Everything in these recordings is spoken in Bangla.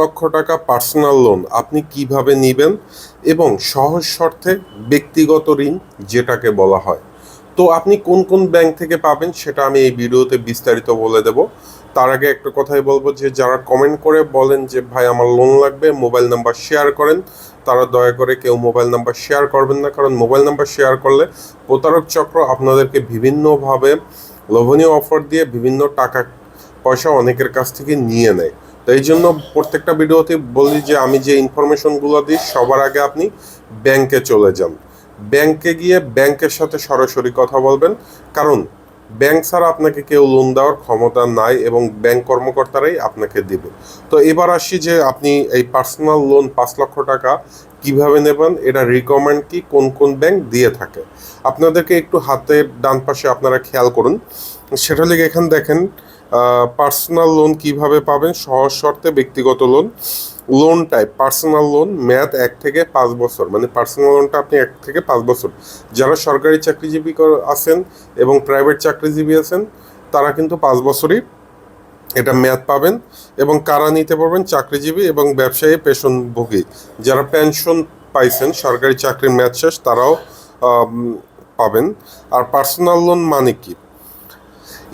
লক্ষ টাকা পার্সোনাল লোন আপনি কীভাবে নেবেন এবং সহজ শর্তে ব্যক্তিগত ঋণ যেটাকে বলা হয়। তো আপনি কোন কোন ব্যাংক থেকে পাবেন সেটা আমি এই ভিডিওতে বিস্তারিত বলে দেব। তার আগে একটা কথাই বলব যে, যারা কমেন্ট করে বলেন যে, ভাই, আমার লোন লাগবে মোবাইল নাম্বার শেয়ার করেন। তারা দয়া করে কেউ মোবাইল নাম্বার শেয়ার করবেন না, কারণ মোবাইল নাম্বার শেয়ার করলে প্রতারক চক্র আপনাদেরকে বিভিন্নভাবে লোভনীয় অফার দিয়ে বিভিন্ন টাকা পয়সা অনেকের কাছ থেকে নিয়ে নেয়। তো এই জন্য প্রত্যেকটা ভিডিওতে বলি যে আমি যে ইনফরমেশনগুলো দিই, সবার আগে আপনি ব্যাংকে চলে যান। ব্যাংকে গিয়ে ব্যাংকের সাথে সরাসরি কথা বলবেন। কারণ ব্যাংক ছাড়া আপনাকে কেউ লোন দেওয়ার ক্ষমতা নাই এবং ব্যাংক কর্মকর্তারাই আপনাকে দিবে। তো এবার আসি যে আপনি এই পার্সোনাল লোন পাঁচ লক্ষ টাকা কীভাবে নেবেন, এটা রিকমেন্ড কি, কোন কোন ব্যাংক দিয়ে থাকে? আপনাদেরকে একটু হাতে ডান পাশে আপনারা খেয়াল করুন। সেটা লিগে এখানে দেখেন পার্সোনাল লোন কীভাবে পাবেন? সহজ শর্তে ব্যক্তিগত loan loan type personal loan মেয়াদ এক থেকে পাঁচ বছর। মানে পার্সোনাল লোনটা আপনি এক থেকে পাঁচ বছর। যারা সরকারি চাকরিজীবী কর- আছেন এবং প্রাইভেট চাকরিজীবী আছেন, তারা কিন্তু পাঁচ বছরই এটা মেয়াদ পাবেন এবং কারা নিতে পারবেন? চাকরিজীবী এবং ব্যবসায়ী পেনশনভোগী যারা পেনশন পাইছেন, সরকারি চাকরির মেয়াদ শেষ, তারাও পাবেন। আর পার্সোনাল লোন মানে কি?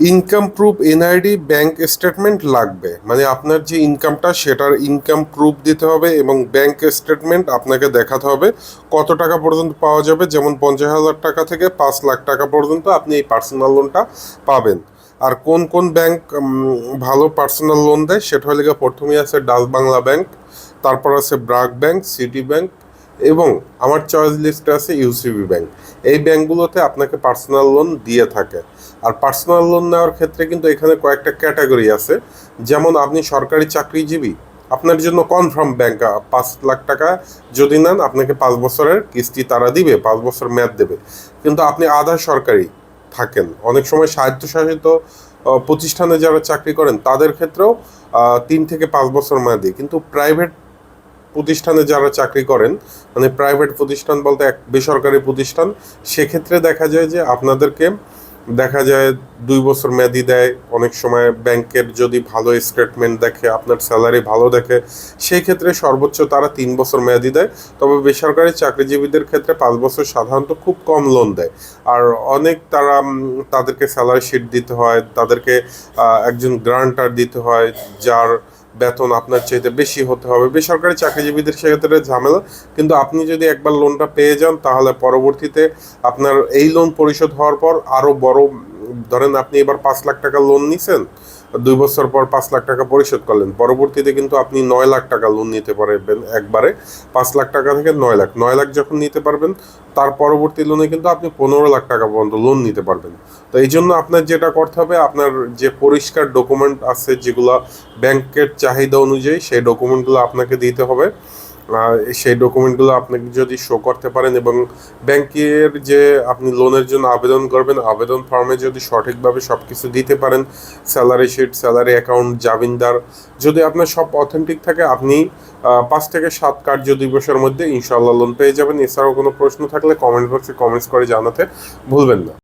Income proof NID bank statement লাগবে। মানে আপনার যে ইনকামটা সেটার ইনকাম প্রুফ দিতে হবে এবং ব্যাংক স্টেটমেন্ট আপনাকে দেখাতে হবে কত টাকা পর্যন্ত পাওয়া যাবে। যেমন পঞ্চাশ হাজার টাকা থেকে পাঁচ লাখ টাকা পর্যন্ত আপনি এই পার্সোনাল লোনটা পাবেন। আর কোন কোন ব্যাংক ভালো পার্সোনাল লোন দেয়, সেটা হলে প্রথমেই আছে ডাচ বাংলা ব্যাংক তারপর আছে ব্রাক ব্যাংক সিটি ব্যাংক এবং আমার চয়েস লিস্টে আছে ইউসিবি ব্যাংক এই ব্যাংকগুলোতে আপনাকে পার্সোনাল লোন দিয়ে থাকে। আর পার্সোনাল লোন নেওয়ার ক্ষেত্রে কিন্তু এখানে কয়েকটা ক্যাটাগরি আছে। যেমন আপনি সরকারি চাকরিজীবী, আপনার জন্য কনফার্ম ব্যাংক পাঁচ লাখ টাকা যদি নেন, আপনাকে পাঁচ বছরের কিস্তি তারা দিবে, পাঁচ বছর মেয়াদ দেবে। কিন্তু আপনি আধা সরকারি থাকেন। অনেক সময় স্বায়ত্তশাসিত প্রতিষ্ঠানে যারা চাকরি করেন, তাদের ক্ষেত্রেও তিন থেকে পাঁচ বছর মেয়াদি। কিন্তু প্রাইভেট প্রতিষ্ঠানে যারা চাকরি করেন মানে প্রাইভেট প্রতিষ্ঠান বলতে এক বেসরকারি প্রতিষ্ঠান, সেক্ষেত্রে দেখা যায় যে আপনাদেরকে দেখা যায় দুই বছর মেয়াদি দেয়, অনেক সময় ব্যাংকের যদি ভালো স্টেটমেন্ট দেখে, আপনার স্যালারি ভালো দেখে, সেই ক্ষেত্রে সর্বোচ্চ তারা তিন বছর মেয়াদি দেয়। তবে বেসরকারি চাকরিজীবীদের ক্ষেত্রে পাঁচ বছর সাধারণত খুব কম লোন দেয়। আর অনেক তারা তাদেরকে স্যালারি শিট দিতে হয়, তাদেরকে একজন গ্রান্টার দিতে হয়, যার বেতন আপনার চাইতে বেশি হতে হবে। বেসরকারি চাকরিজীবীদের সেক্ষেত্রে ঝামেলা, কিন্তু আপনি যদি একবার লোনটা পেয়ে যান, তাহলে পরবর্তীতে আপনার এই লোন পরিশোধ হওয়ার পর আরও বড় ধরেন আপনি এবার পাঁচ লাখ টাকা লোন নিছেন, দুই বছর পর পাঁচ লাখ টাকা পরিশোধ করলেন, পরবর্তীতে কিন্তু আপনি নয় লাখ টাকা লোন নিতে পারবেন একবারে, পাঁচ লাখ টাকা থেকে নয় লাখ নয় লাখ যখন নিতে পারবেন, তার পরবর্তী লোনে কিন্তু আপনি পনেরো লাখ টাকা পর্যন্ত লোন নিতে পারবেন। তো এই জন্য আপনার যেটা করতে হবে, আপনার যে পরিষ্কার ডকুমেন্ট আছে যেগুলো ব্যাংকের চাহিদা অনুযায়ী, সেই ডকুমেন্টগুলো আপনাকে দিতে হবে। সেই ডকুমেন্টগুলো আপনাকে যদি শো করতে পারেন এবং ব্যাংকের যে আপনি লোনের জন্য আবেদন করবেন, আবেদন ফর্মে যদি সঠিকভাবে সব কিছু দিতে পারেন স্যালারি শিট স্যালারি অ্যাকাউন্ট জামিনদার, যদি আপনার সব অথেন্টিক থাকে, আপনি পাঁচ থেকে সাত কার্য দিবসের মধ্যে ইনশাল্লাহ লোন পেয়ে যাবেন। এছাড়াও কোনো প্রশ্ন থাকলে কমেন্ট বক্সে কমেন্টস করে জানাতে ভুলবেন না।